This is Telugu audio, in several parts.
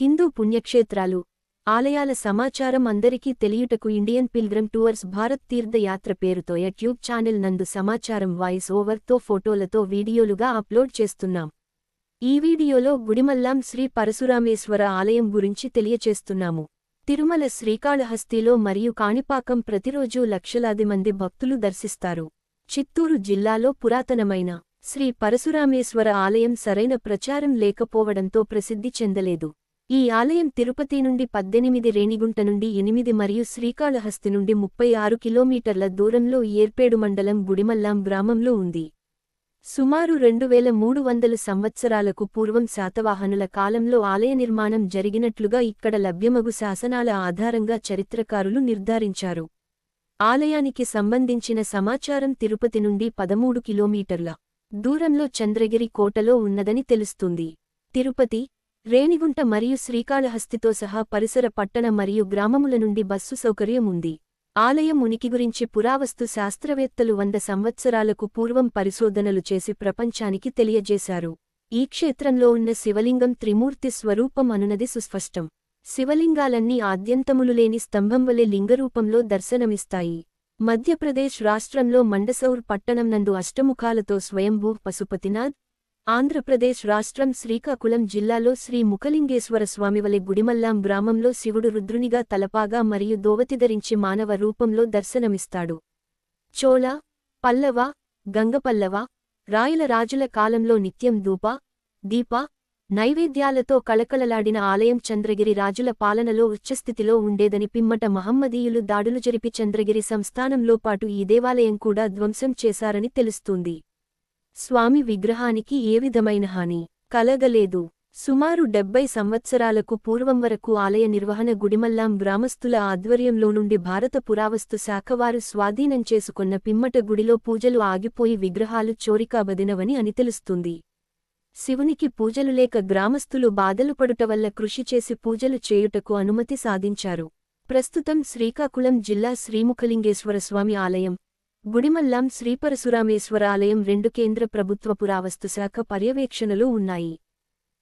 హిందూ పుణ్యక్షేత్రాలు. ఆలయాల సమాచారం అందరికీ తెలియుటకు ఇండియన్ పిల్గ్రమ్ టూర్స్ భారత్ తీర్థయాత్ర పేరుతో యూట్యూబ్ ఛానల్ నందు సమాచారం వాయిస్ ఓవర్తో ఫోటోలతో వీడియోలుగా అప్లోడ్ చేస్తున్నాం. ఈ వీడియోలో గుడిమల్లాం శ్రీ పరశురామేశ్వర ఆలయం గురించి తెలియచేస్తున్నాము. తిరుమల శ్రీకాళహస్తిలో మరియు కాణిపాకం ప్రతిరోజూ లక్షలాది మంది భక్తులు దర్శిస్తారు. చిత్తూరు జిల్లాలో పురాతనమైన శ్రీ పరశురామేశ్వర ఆలయం సరైన ప్రచారం లేకపోవడంతో ప్రసిద్ధి చెందలేదు. ఈ ఆలయం తిరుపతి నుండి పద్దెనిమిది రేణిగుంట నుండి ఎనిమిది మరియు శ్రీకాళహస్తి నుండి ముప్పై ఆరు కిలోమీటర్ల దూరంలో ఏర్పేడు మండలం గుడిమల్లాం గ్రామంలో ఉంది. సుమారు రెండు వేల మూడు వందల సంవత్సరాలకు పూర్వం శాతవాహనుల కాలంలో ఆలయ నిర్మాణం జరిగినట్లుగా ఇక్కడ లభ్యమగు శాసనాల ఆధారంగా చరిత్రకారులు నిర్ధారించారు. ఆలయానికి సంబంధించిన సమాచారం తిరుపతి నుండి పదమూడు కిలోమీటర్ల దూరంలో చంద్రగిరి కోటలో ఉన్నదని తెలుస్తుంది. తిరుపతి రేణిగుంట మరియు శ్రీకాళహస్తితో సహా పరిసర పట్టణ మరియు గ్రామముల నుండి బస్సు సౌకర్యం ఉంది. ఆలయం ఉనికి గురించి పురావస్తు శాస్త్రవేత్తలు వంద సంవత్సరాలకు పూర్వం పరిశోధనలు చేసి ప్రపంచానికి తెలియజేశారు. ఈ క్షేత్రంలో ఉన్న శివలింగం త్రిమూర్తి స్వరూపం అనునది సుస్పష్టం. శివలింగాలన్నీ ఆద్యంతములు లేని స్తంభం వలె లింగరూపంలో దర్శనమిస్తాయి. మధ్యప్రదేశ్ రాష్ట్రంలో మండసౌర్ పట్టణం నందు అష్టముఖాలతో స్వయంభూ పశుపతినాథ్ ఆంధ్రప్రదేశ్ రాష్ట్రం శ్రీకాకుళం జిల్లాలో శ్రీ ముఖలింగేశ్వర స్వామివలె గుడిమల్లాం గ్రామంలో శివుడు రుద్రునిగా తలపాగా మరియు దోవతిధరించి మానవ రూపంలో దర్శనమిస్తాడు. చోళ పల్లవ గంగపల్లవ రాయల రాజుల కాలంలో నిత్యం ధూప దీప నైవేద్యాలతో కళకళలాడిన ఆలయం చంద్రగిరి రాజుల పాలనలో ఉచ్చస్థితిలో ఉండేదని పిమ్మట మహమ్మదీయులు దాడులు జరిపి చంద్రగిరి సంస్థానంలో పాటు ఈ దేవాలయం కూడా ధ్వంసం చేశారని తెలుస్తుంది. స్వామి విగ్రహానికి ఏ విధమైన హాని? కలగలేదు. సుమారు డెబ్బై సంవత్సరాలకు పూర్వం వరకు ఆలయ నిర్వహణ గుడిమల్లాం గ్రామస్తుల ఆధ్వర్యంలో నుండి భారత పురావస్తు శాఖవారు స్వాధీనం చేసుకున్న పిమ్మట గుడిలో పూజలు ఆగిపోయి విగ్రహాలు చోరికాబదినవని అని తెలుస్తుంది. శివునికి పూజలు లేక గ్రామస్తులు బాధలు పడుట వల్ల కృషి చేసి పూజలు చేయుటకు అనుమతి సాధించారు. ప్రస్తుతం శ్రీకాకుళం జిల్లా శ్రీముఖలింగేశ్వరస్వామి ఆలయం గుడిమల్లాం శ్రీపరశురామేశ్వర ఆలయం రెండు కేంద్ర ప్రభుత్వ పురావస్తు శాఖ పర్యవేక్షణలో ఉన్నాయి.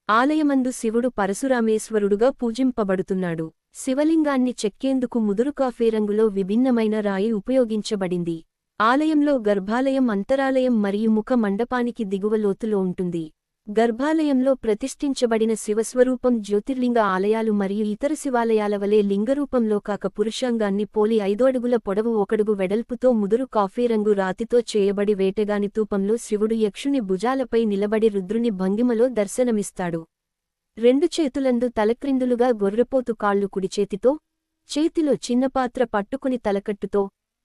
ఆలయమందు శివుడు పరశురామేశ్వరుడుగా పూజింపబడుతున్నాడు. శివలింగాన్ని చెక్కేందుకు ముదురు కాఫీ రంగులో విభిన్నమైన రాయి ఉపయోగించబడింది. ఆలయంలో గర్భాలయం అంతరాలయం మరియు ముఖ మండపానికి దిగువ లోతులో ఉంటుంది. గర్భాలయంలో ప్రతిష్ఠించబడిన శివస్వరూపం జ్యోతిర్లింగ ఆలయాలు మరియు ఇతర శివాలయాల వలె లింగరూపంలో కాక పురుషాంగాన్ని పోలి ఐదోడుగుల పొడవు ఒకడుగు వెడల్పుతో ముదురు కాఫీ రంగు రాతితో చేయబడి వేటగాని తూపంలో శివుడు యక్షుని భుజాలపై నిలబడి రుద్రుని భంగిమలో దర్శనమిస్తాడు. రెండు చేతులందు తలక్రిందులుగా గొర్రెపోతు కాళ్ళు కుడిచేతితో చేతిలో చిన్నపాత్ర పట్టుకుని తలకట్టుతో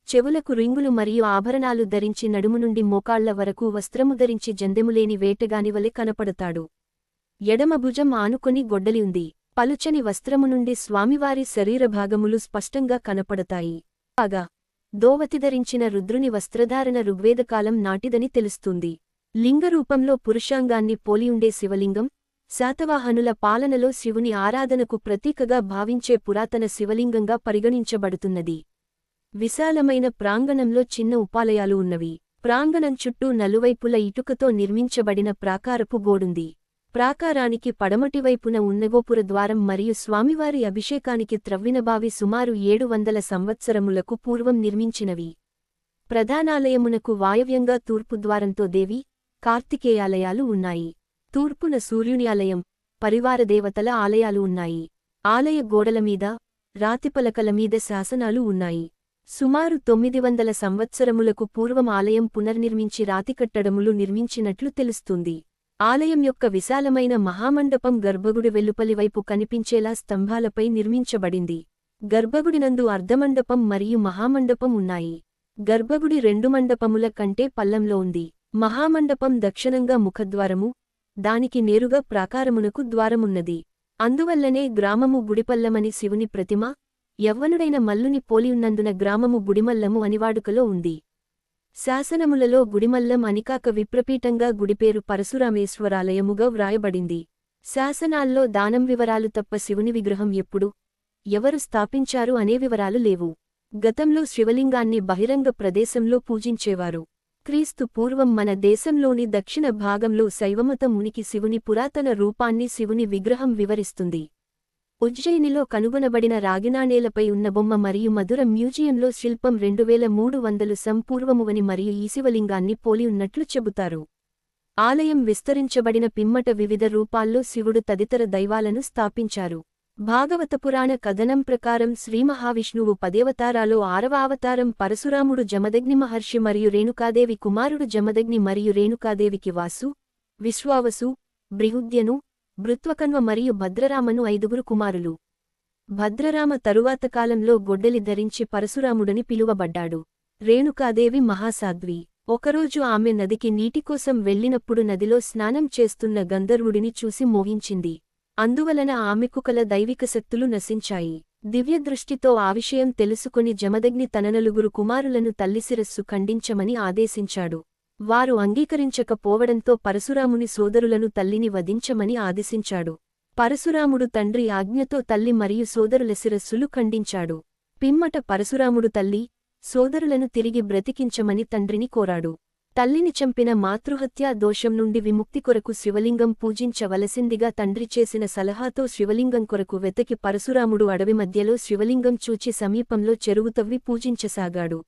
చెవులకు రింగులు మరియు ఆభరణాలు ధరించి నడుము నుండి మోకాళ్ళ వరకు వస్త్రము ధరించి జందెములేని వేటగానివలె కనపడతాడు. ఎడమ భుజం ఆనుకొని గొడ్డలి ఉంది. పలుచని వస్త్రము నుండి స్వామివారి శరీరభాగములు స్పష్టంగా కనపడతాయి. కాగా దోవతి ధరించిన రుద్రుని వస్త్రధారణ ఋగ్వేదకాలం నాటిదని తెలుస్తుంది. లింగరూపంలో పురుషాంగాన్ని పోలియుండే శివలింగం శాతవాహనుల పాలనలో శివుని ఆరాధనకు ప్రతీకగా భావించే పురాతన శివలింగంగా పరిగణించబడుతున్నది. విశాలమైన ప్రాంగణంలో చిన్న ఉపాలయాలు ఉన్నవి. ప్రాంగణం చుట్టూ నలువైపుల ఇటుకతో నిర్మించబడిన ప్రాకారపు గోడుంది. ప్రాకారానికి పడమటివైపున ఉన్నగోపుర ద్వారం మరియు స్వామివారి అభిషేకానికి త్రవ్వినబావి సుమారు ఏడు వందల సంవత్సరములకు పూర్వం నిర్మించినవి. ప్రధానాలయమునకు వాయవ్యంగా తూర్పు ద్వారంతో దేవి కార్తికేయాలయాలు ఉన్నాయి. తూర్పున సూర్యుని ఆలయం పరివారదేవతల ఆలయాలు ఉన్నాయి. ఆలయ గోడలమీద రాతిపలకల మీద శాసనాలు ఉన్నాయి. సుమారు తొమ్మిది వందల సంవత్సరములకు పూర్వం ఆలయం పునర్నిర్మించి రాతికట్టడములు నిర్మించినట్లు తెలుస్తుంది. ఆలయం యొక్క విశాలమైన మహామండపం గర్భగుడి వెలుపలివైపు కనిపించేలా స్తంభాలపై నిర్మించబడింది. గర్భగుడినందు అర్ధమండపం మరియు మహామండపం ఉన్నాయి. గర్భగుడి రెండు మండపముల కంటే పల్లంలో ఉంది. మహామండపం దక్షిణంగా ముఖద్వారము దానికి నేరుగా ప్రాకారమునకు ద్వారమున్నది. అందువల్లనే గ్రామము గుడిపల్లమని శివుని ప్రతిమ యవ్వనుడైన మల్లుని పోలియున్నందున గ్రామము గుడిమల్లము అనివాడుకలో ఉంది. శాసనములలో గుడిమల్లం అనికాక విప్రపీఠంగా గుడిపేరు పరశురామేశ్వరాలయముగా వ్రాయబడింది. శాసనాల్లో దానం వివరాలు తప్ప శివుని విగ్రహం ఎప్పుడు ఎవరు స్థాపించారు అనే వివరాలు లేవు. గతంలో శివలింగాన్ని బహిరంగ ప్రదేశంలో పూజించేవారు. క్రీస్తు పూర్వం మన దేశంలోని దక్షిణ భాగంలో శైవమతం ఉనికి శివుని పురాతన రూపాన్ని శివుని విగ్రహం వివరిస్తుంది. ఉజ్జయినిలో కనుగొనబడిన రాగినాణేలపై ఉన్న బొమ్మ మరియు మధుర మ్యూజియంలో శిల్పం రెండు వేల మూడు వందలు సంపూర్వమువని మరియు ఈశివలింగాన్ని పోలి ఉన్నట్లు చెబుతారు. ఆలయం విస్తరించబడిన పిమ్మట వివిధ రూపాల్లో శివుడు తదితర దైవాలను స్థాపించారు. భాగవత పురాణ కథనం ప్రకారం శ్రీమహావిష్ణువు పదేవతారాలో ఆరవ అవతారం పరశురాముడు జమదగ్ని మహర్షి మరియు రేణుకాదేవి కుమారుడు జమదగ్ని మరియు రేణుకాదేవికి వాసు విశ్వావసు బృహుద్యను భృత్వకన్వ మరియు భద్రరామను ఐదుగురు కుమారులు. భద్రరామ తరువాత కాలంలో గొడ్డలి ధరించి పరశురాముడని పిలువబడ్డాడు. రేణుకాదేవి మహాసాధ్వి. ఒకరోజు ఆమె నదికి నీటికోసం వెళ్ళినప్పుడు నదిలో స్నానం చేస్తున్న గంధర్వుడిని చూసి మోహించింది. అందువలన ఆమెకు కల దైవిక శక్తులు నశించాయి. దివ్యదృష్టితో ఆ విషయం తెలుసుకుని జమదగ్ని తన నలుగురు కుమారులను తల్లిశిరస్సు ఖండించమని ఆదేశించాడు. వారు అంగీకరించకపోవడంతో పరశురాముని సోదరులను తల్లిని వధించమని ఆదేశించాడు. పరశురాముడు తండ్రి ఆజ్ఞతో తల్లి మరియు సోదరుల శిరస్సులు ఖండించాడు. పిమ్మట పరశురాముడు తల్లి సోదరులను తిరిగి బ్రతికించమని తండ్రిని కోరాడు. తల్లిని చంపిన మాతృహత్యా దోషం నుండి విముక్తి కొరకు శివలింగం పూజించవలసిందిగా తండ్రి చేసిన సలహాతో శివలింగం కొరకు వెతకి పరశురాముడు అడవి మధ్యలో శివలింగం చూచి సమీపంలో చెరువు తవ్వి పూజించసాగాడు.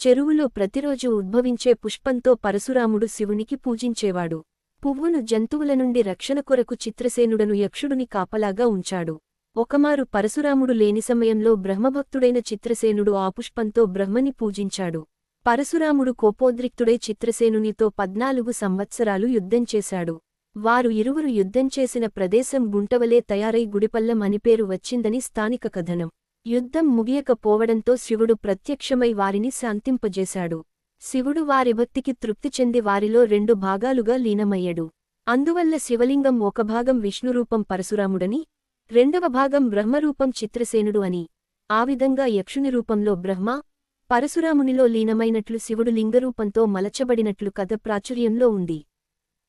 చెరువులో ప్రతిరోజు ఉద్భవించే పుష్పంతో పరశురాముడు శివునికి పూజించేవాడు. పువ్వును జంతువుల నుండి రక్షణ కొరకు చిత్రసేనుడను యక్షుడుని కాపలాగా ఉంచాడు. ఒకమారు పరశురాముడు లేని సమయంలో బ్రహ్మభక్తుడైన చిత్రసేనుడు ఆ పుష్పంతో బ్రహ్మని పూజించాడు. పరశురాముడు కోపోద్రిక్తుడై చిత్రసేనునితో పద్నాలుగు సంవత్సరాలు యుద్ధం చేశాడు. వారు ఇరువురు యుద్ధం చేసిన ప్రదేశం గుంటవలే తయారై గుడిపల్లం అని పేరు వచ్చిందని స్థానిక కథనం. యుద్ధం ముగియకపోవడంతో శివుడు ప్రత్యక్షమై వారిని శాంతింపజేశాడు. శివుడు వారి భక్తికి తృప్తి చెంది వారిలో రెండు భాగాలుగా లీనమయ్యడు. అందువల్ల శివలింగం ఒక భాగం విష్ణురూపం పరశురాముడని రెండవ భాగం బ్రహ్మరూపం చిత్రసేనుడు అని. ఆ విధంగా యక్షుని రూపంలో బ్రహ్మ పరశురామునిలో లీనమైనట్లు శివుడు లింగరూపంతో మలచబడినట్లు కథ ప్రాచుర్యంలో ఉంది.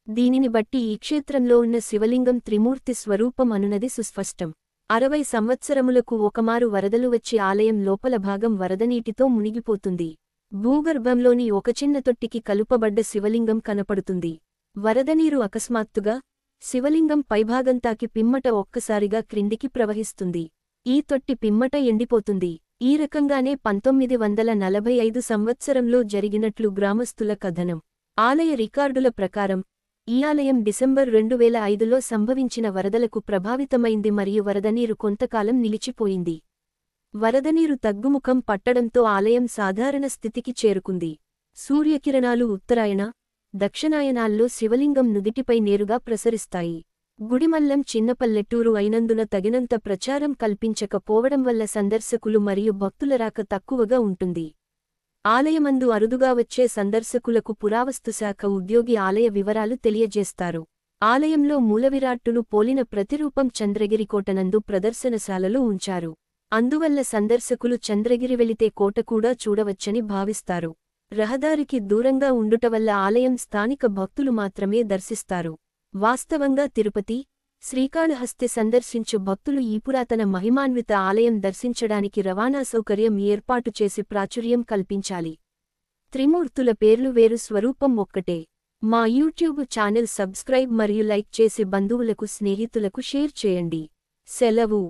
దీనిని బట్టి ఈ క్షేత్రంలో ఉన్న శివలింగం త్రిమూర్తి స్వరూపం అనునది సుస్పష్టం. అరవై సంవత్సరములకు ఒకమారు వరదలు వచ్చి ఆలయం లోపల భాగం వరదనీటితో మునిగిపోతుంది. భూగర్భంలోని ఒక చిన్న తొట్టికి కలుపబడ్డ శివలింగం కనపడుతుంది. వరదనీరు అకస్మాత్తుగా శివలింగం పైభాగంతాకి పిమ్మట ఒక్కసారిగా క్రిందికి ప్రవహిస్తుంది. ఈ తొట్టి పిమ్మట ఎండిపోతుంది. ఈ రకంగానే పంతొమ్మిది వందల నలభై ఐదు సంవత్సరంలో జరిగినట్లు గ్రామస్తుల కథనం. ఆలయ రికార్డుల ప్రకారం ఈ ఆలయం డిసెంబర్ రెండు వేల ఐదులో సంభవించిన వరదలకు ప్రభావితమైంది మరియు వరదనీరు కొంతకాలం నిలిచిపోయింది. వరదనీరు తగ్గుముఖం పట్టడంతో ఆలయం సాధారణ స్థితికి చేరుకుంది. సూర్యకిరణాలు ఉత్తరాయణ దక్షిణాయనాల్లో శివలింగం నుదిటిపై నేరుగా ప్రసరిస్తాయి. గుడిమల్లం చిన్నపల్లెటూరు అయినందున తగినంత ప్రచారం కల్పించకపోవడం వల్ల సందర్శకులు మరియు భక్తుల రాక తక్కువగా ఉంటుంది. ఆలయమందు అరుదుగా వచ్చే సందర్శకులకు పురావస్తుశాఖ ఉద్యోగి ఆలయ వివరాలు తెలియజేస్తారు. ఆలయంలో మూలవిరాట్టును పోలిన ప్రతిరూపం చంద్రగిరి కోటనందు ప్రదర్శనశాలలో ఉంచారు. అందువల్ల సందర్శకులు చంద్రగిరి వెళితే కోట కూడా చూడవచ్చని భావిస్తారు. రహదారికి దూరంగా ఉండుటవల్ల ఆలయం స్థానిక భక్తులు మాత్రమే దర్శిస్తారు. వాస్తవంగా తిరుపతి శ్రీకాళహస్తి సందర్శించు భక్తులు ఈ పురాతన మహిమాన్విత ఆలయం దర్శించడానికి రవాణా సౌకర్యం ఏర్పాటు చేసి ప్రాచుర్యం కల్పించాలి. త్రిమూర్తుల పేర్లు వేరు స్వరూపం ఒక్కటే. మా యూట్యూబ్ ఛానల్ సబ్స్క్రైబ్ మరియు లైక్ చేసి బంధువులకు స్నేహితులకు షేర్ చేయండి. సెలవు.